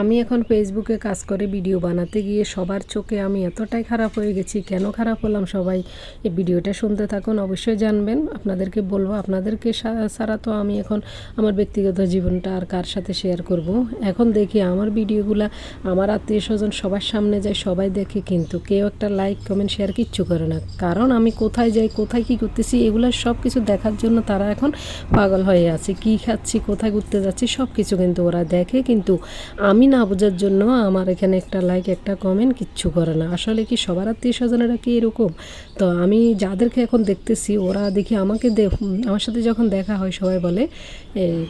আমি এখন ফেসবুকে কাজ করে ভিডিও বানাতে গিয়ে সবার চোখে আমি এতটাই খারাপ হয়ে গেছি, কেন খারাপ হলাম সবাই? এই ভিডিওটা শুনতে থাকুন, অবশ্যই জানবেন। আপনাদেরকে বলব, আপনাদেরকে ছাড়া তো আমি এখন আমার ব্যক্তিগত জীবনটা আর কার সাথে শেয়ার করব? এখন দেখি আমার ভিডিওগুলো আমার আত্মীয় স্বজন সবার সামনে যায়, সবাই দেখে কিন্তু কেউ একটা লাইক কমেন্ট শেয়ার কিচ্ছু করে না। কারণ আমি কোথায় যাই, কোথায় কি করতেছি, এগুলো সব কিছু দেখার জন্য তারা এখন পাগল হয়ে আছে। কি খাচ্ছি, কোথায় ঘুরতে যাচ্ছি সব কিছু কিন্তু ওরা দেখে কিন্তু আমি না বোঝার জন্য আমার এখানে একটা লাইক একটা কমেন্ট কিচ্ছু করে না। আসলে কি সবার আত্মীয় স্বজনেরা কি এরকম? তো আমি যাদেরকে এখন দেখতেছি, ওরা দেখি আমাকে আমার সাথে যখন দেখা হয়, সবাই বলে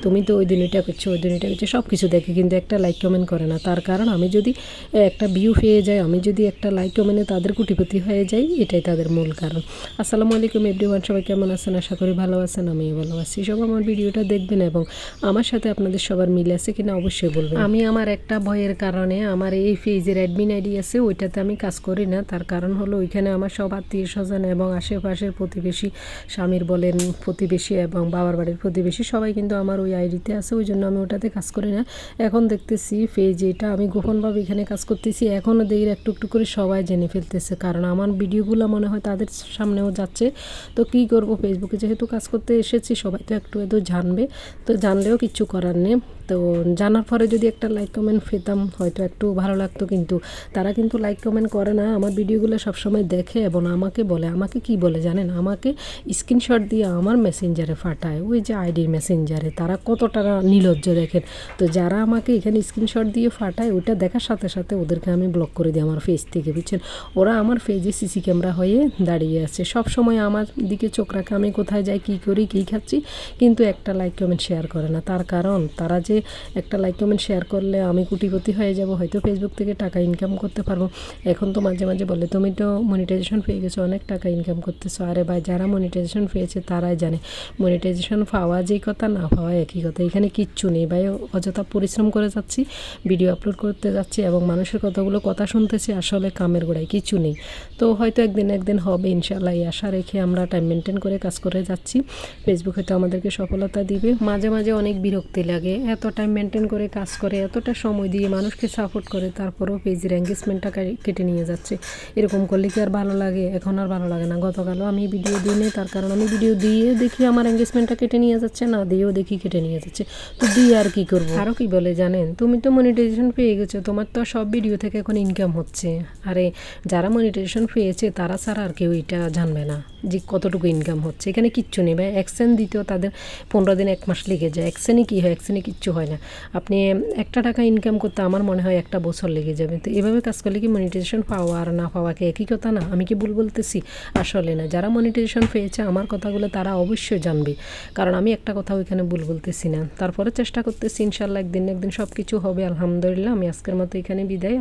তুমি তো ওই দিন এটা করছ, ওই দিন এটা করছ সব কিছু দেখে কিন্তু একটা লাইক কমেন্ট করে না। তার কারণ আমি যদি একটা ভিউ পেয়ে যাই, আমি যদি একটা লাইক কমেন্টে তাদের কুটিপতি হয়ে যাই, এটাই তাদের মূল কারণ। আসসালামু আলাইকুম এভরিওয়ান সবাই কেমন আছেন? আশা করি ভালো আছেন, আমিও ভালো আছি। সব আমার ভিডিওটা দেখবেন এবং আমার সাথে আপনাদের সবার মিল আছে কিনা অবশ্যই বলবেন। আমি আমার একটা ভয়ের কারণে আমার এই পেজের অ্যাডমিন আইডি আছে, ওইটাতে আমি কাজ করি না। তার কারণ হলো ওইখানে আমার সব আত্মীয় স্বজন এবং আশেপাশের প্রতিবেশী, স্বামীর বলেন প্রতিবেশী এবং বাবার বাড়ির প্রতিবেশী, সবাই কিন্তু আমার ওই আইডিতে আছে, ওই জন্য আমি ওটাতে কাজ করি না। এখন দেখতেছি পেজ এটা, আমি গোপনভাবে এখানে কাজ করতেছি। এখনও দেখি একটু একটু করে সবাই জেনে ফেলতেছে, কারণ আমার ভিডিওগুলো মনে হয় তাদের সামনেও যাচ্ছে। তো কী করব? ফেসবুকে যেহেতু কাজ করতে এসেছি, সবাই তো একটু এত জানবে। তো জানলেও কিচ্ছু করার নেই। তো জানার পরে যদি একটা লাইক কমেন্ট পেতাম, হয়তো একটু ভালো লাগতো কিন্তু। তারা কিন্তু লাইক কমেন্ট করে না, আমার ভিডিওগুলো সবসময় দেখে এবং আমাকে বলে। আমাকে কি বলে জানেন? আমাকে স্ক্রিনশট দিয়ে আমার মেসেঞ্জারে ফাটায় ওই যে আইডির মেসেঞ্জারে তারা কতটা নিলজ্জ দেখেন। তো যারা আমাকে এখানে স্ক্রিনশট দিয়ে ফাটায় ওইটা দেখার সাথে সাথে ওদেরকে আমি ব্লক করে দিই আমার ফেস থেকে, বুঝছেন? ওরা আমার ফেজে সিসি ক্যামেরা হয়ে দাঁড়িয়ে আছে। সব সময় আমার দিকে চোখ রাখে, আমি কোথায় যাই, কী করি, কী খাচ্ছি? কিন্তু একটা লাইক কমেন্ট শেয়ার করে না। তার কারণ তারা যে একটা লাইক কমেন্ট শেয়ার করলে আমি কুটিপতি হয়ে যাব, হয়তো ফেসবুক থেকে টাকা ইনকাম করতে পারব। এখন তো মাঝে মাঝে বলে, তুমি তো মনিটাইজেশন পেয়ে গেছো, অনেক টাকা ইনকাম করতেছো। আরে ভাই, যারা মনিটাইজেশন পেয়েছে তারাই জানে। মনিটাইজেশন পাওয়া যেই কথা, না পাওয়া একই কথা। এখানে কিচ্ছু নেই ভাই, অযথা পরিশ্রম করে যাচ্ছি ভিডিও আপলোড করতে যাচ্ছি এবং মানুষের কথাগুলো কথা শুনতেছি, আসলে কামের গোড়ায় কিছু নেই। তো হয়তো একদিন একদিন হবে ইনশাল্লাহ এই আশা রেখে আমরা টাইম মেনটেন করে কাজ করে যাচ্ছি। ফেসবুক হয়তো আমাদেরকে সফলতা দিবে। মাঝে মাঝে অনেক বিরক্তি লাগে, এত টাইম মেনটেন করে কাজ করে এতটা সময় দিয়ে মানুষকে সাপোর্ট করে তারপরেও পেজের এঙ্গেজমেন্টটা কেটে নিয়ে যাচ্ছে। এরকম করলে কি আর ভালো লাগে? এখন আর ভালো লাগে না। গতকালও আমি ভিডিও দিই নি, তার কারণ আমি ভিডিও দিয়ে দেখি আমার এঙ্গেজমেন্টটা কেটে নিয়ে যাচ্ছে না দিয়েও দেখি কেটে নিয়ে যাচ্ছে। তো দিয়ে আর কি করব? আরও কি বলে জানেন? তুমি তো মনিটাইজেশন পেয়ে গেছো তোমার তো সব ভিডিও থেকে এখন ইনকাম হচ্ছে। আরে যারা মনিটাইজেশন পেয়েছে তারা ছাড়া আর কেউ এটা জানবে না। যে কতটুকু ইনকাম হচ্ছে, এখানে কিচ্ছু নেই ভাই। অ্যাকশন দিতেও তাদের পনেরো দিন, এক মাস লেগে যায়। অ্যাকশনে কী হয়? অ্যাকশনে কিচ্ছু হয় না। আপনি একটা টাকা ইনকাম করতে আমার মনে হয় একটা বছর লেগে যাবে। তো এভাবে কাজ করলে কি মনিটাইজেশন পাওয়া আর না পাওয়া কি একই কথা না? আমি কি ভুল বলতেছি? আসলে না। যারা মনিটাইজেশন পেয়েছে, আমার কথাগুলো তারা অবশ্যই জানবে। কারণ আমি একটা কথা ওইখানে ভুল বলতেছি না। তারপরে চেষ্টা করতেছি, ইনশাল্লাহ একদিন একদিন সব কিছু হবে। আলহামদুলিল্লাহ, আমি আজকের মতো এখানে বিদায়।